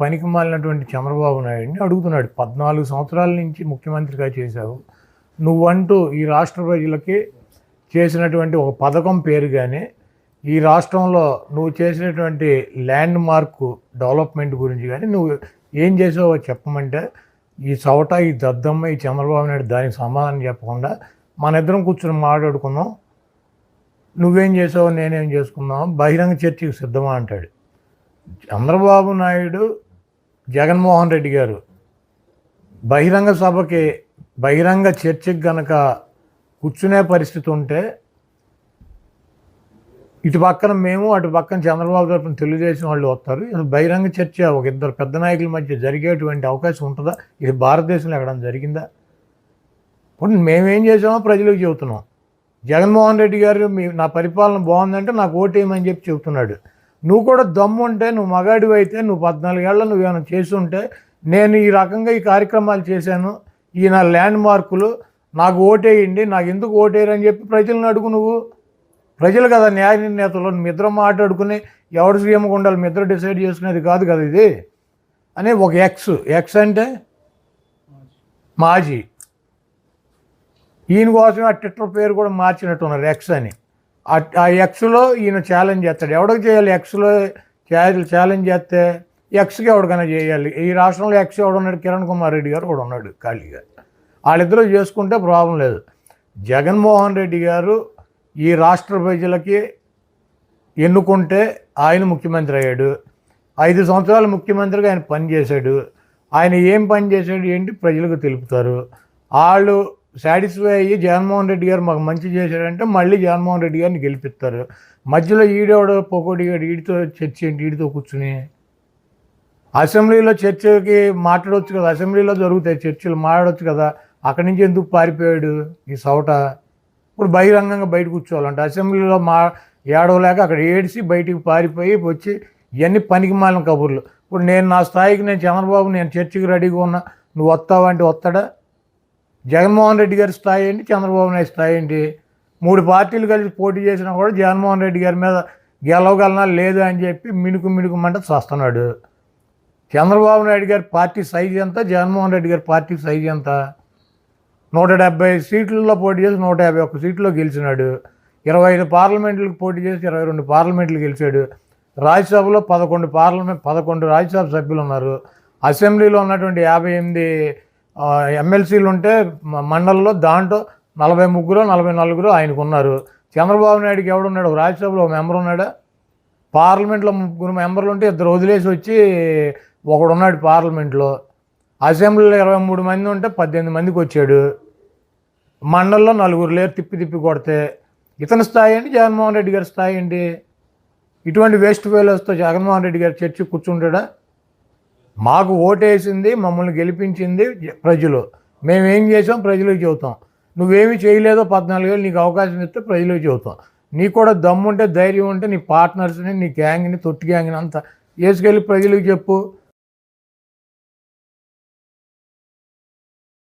పనికి మాలినటువంటి చంద్రబాబు నాయుడిని అడుగుతున్నాడు. పద్నాలుగు సంవత్సరాల నుంచి ముఖ్యమంత్రిగా చేశావు. నువ్వంటూ ఈ రాష్ట్ర ప్రజలకి చేసినటువంటి ఒక పథకం పేరు కానీ ఈ రాష్ట్రంలో నువ్వు చేసినటువంటి ల్యాండ్ మార్క్ డెవలప్మెంట్ గురించి కానీ నువ్వు ఏం చేసావో చెప్పమంటే ఈ చవట ఈ దద్దమ్మ ఈ చంద్రబాబు నాయుడు దానికి సమాధానం చెప్పకుండా మన ఇద్దరం కూర్చొని మాట్లాడుకున్నాం. నువ్వేం చేసావు నేనేం చేసుకున్నావు బహిరంగ చర్చకు సిద్ధమా అంటాడు. చంద్రబాబు నాయుడు జగన్మోహన్ రెడ్డి గారు బహిరంగ సభకి బహిరంగ చర్చకి గనక కూర్చునే పరిస్థితి ఉంటే ఇటు పక్కన మేము అటు పక్కన చంద్రబాబు తరపున తెలుగుదేశం వాళ్ళు వస్తారు. ఇది బహిరంగ చర్చ ఒక ఇద్దరు పెద్ద నాయకుల మధ్య జరిగేటువంటి అవకాశం ఉంటుందా? ఇది భారతదేశంలో ఎక్కడైనా జరిగిందా? ఇప్పుడు మేమేం చేసామో ప్రజలకు చెబుతున్నాం. జగన్మోహన్ రెడ్డి గారు మీ నా పరిపాలన బాగుందంటే నాకు ఓటేయమని చెప్పి చెబుతున్నాడు. నువ్వు కూడా దమ్ము ఉంటే నువ్వు మగాడివి అయితే నువ్వు పద్నాలుగేళ్ళ నువ్వు ఏమైనా చేసి ఉంటే నేను ఈ రకంగా ఈ కార్యక్రమాలు చేశాను. ఈ నా ల్యాండ్ మార్కులు నాకు ఓటేయండి నాకు ఎందుకు ఓటేయరని చెప్పి ప్రజలను అడుగు నువ్వు. ప్రజలు కదా న్యాయ నిర్ణేతలు మీ ఇద్దరు మాట్లాడుకుని ఎవరు సీఎంగా ఉండాలి మీ ఇద్దరు డిసైడ్ చేసుకునేది కాదు కదా ఇది. అని ఒక ఎక్స్ ఎక్స్ అంటే మాజీ. ఈయన కోసం ఆ ట్విట్టర్ పేరు కూడా మార్చినట్టున్నారు ఎక్స్ అని. ఆ- ఆ ఎక్స్లో ఈయన ఛాలెంజ్ చేస్తాడు. ఎవడికి చేయాలి ఎక్స్లో ఛాలెంజ్ చేస్తే ఎక్స్కి ఎవడికైనా చేయాలి. ఈ రాష్ట్రంలో ఎక్స్ ఎవడున్నాడు కిరణ్ కుమార్ రెడ్డి గారు కూడా ఉన్నాడు ఖాళీగా. వాళ్ళిద్దరూ చేసుకుంటే ప్రాబ్లం లేదు. జగన్మోహన్ రెడ్డి గారు ఈ రాష్ట్ర ప్రజలకి ఎన్నుకుంటే ఆయన ముఖ్యమంత్రి అయ్యాడు. ఐదు సంవత్సరాలు ముఖ్యమంత్రిగా ఆయన పనిచేశాడు. ఆయన ఏం పని చేశాడు ఏంటి? ప్రజలకు తెలుపుతారు. వాళ్ళు సాటిస్ఫై అయ్యి జగన్మోహన్ రెడ్డి గారు మాకు మంచి చేశారంటే మళ్ళీ జగన్మోహన్ రెడ్డి గారిని గెలిపిస్తారు. మధ్యలో ఈడేవాడు పోకోటి గారు ఈడితో చర్చ ఏంటి? ఈడితో కూర్చుని. అసెంబ్లీలో చర్చకి మాట్లాడవచ్చు కదా. అసెంబ్లీలో జరుగుతాయి చర్చలు మాట్లాడవచ్చు కదా. అక్కడి నుంచి ఎందుకు పారిపోయాడు ఈ సౌట ఇప్పుడు బహిరంగంగా బయట కూర్చోవాలంటే. అసెంబ్లీలో మా ఏడవలేక అక్కడ ఏడిసి బయటికి పారిపోయి వచ్చి ఇవన్నీ పనికి మాలిన కబుర్లు. ఇప్పుడు నేను నా స్థాయికి నేను చంద్రబాబు నేను చర్చికి రెడీగా ఉన్నా. నువ్వు వస్తావంటే వస్తాడా? జగన్మోహన్ రెడ్డి గారి స్థాయి ఏంటి చంద్రబాబు నాయుడు స్థాయి ఏంటి? మూడు పార్టీలు కలిసి పోటీ చేసినా కూడా జగన్మోహన్ రెడ్డి గారి మీద గెలవగలనా లేదు అని చెప్పి మిణుకు మిణుకుమంట చస్తున్నాడు. చంద్రబాబు నాయుడు గారి పార్టీ సైజ్ ఎంత? జగన్మోహన్ రెడ్డి గారి పార్టీ సైజ్ ఎంత? నూట డెబ్బై సీట్లలో పోటీ చేసి నూట యాభై ఒక్క సీట్లో గెలిచినాడు. ఇరవై ఐదు పార్లమెంట్లకు పోటీ చేసి ఇరవై రెండు పార్లమెంట్లు గెలిచాడు. రాజ్యసభలో పదకొండు పార్లమెంట్ పదకొండు రాజ్యసభ సభ్యులు ఉన్నారు. అసెంబ్లీలో ఉన్నటువంటి యాభై ఎనిమిది ఎమ్మెల్సీలు ఉంటే మ- మండలంలో దాంట్లో నలభై ముగ్గురు నలభై నలుగురు ఆయనకు ఉన్నారు చంద్రబాబు నాయుడుకి ఎవడున్నాడు? రాజ్యసభలో ఒక మెంబర్ ఉన్నాడా? పార్లమెంట్లో ముగ్గురు మెంబర్లు ఉంటే ఇద్దరు వదిలేసి వచ్చి ఒకడు ఉన్నాడు పార్లమెంట్లో. అసెంబ్లీలో ఇరవై మూడు మంది ఉంటే పద్దెనిమిది మందికి వచ్చాడు. మండల్లో నలుగురు లేరు తిప్పి తిప్పి కొడితే. ఇతని స్థాయి ఏంటి? జగన్మోహన్ రెడ్డి గారి స్థాయి ఏంటి? ఇటువంటి వేస్ట్ ఫెయిలర్స్తో జగన్మోహన్ రెడ్డి గారు చర్చి కూర్చుంటాడా? మాకు ఓటేసింది మమ్మల్ని గెలిపించింది ప్రజలు. మేమేం చేసాం? ప్రజలకు చెబుతాం. నువ్వేమి చేయలేదో పద్నాలుగేళ్ళు నీకు అవకాశం ఇస్తే ప్రజలకు చెబుతాం. నీకు కూడా దమ్ముంటే ధైర్యం ఉంటే నీ పార్ట్నర్స్ని నీ గ్యాంగ్ని తొట్టి గ్యాంగ్ని అంతా వేసుకెళ్ళి ప్రజలకు చెప్పు.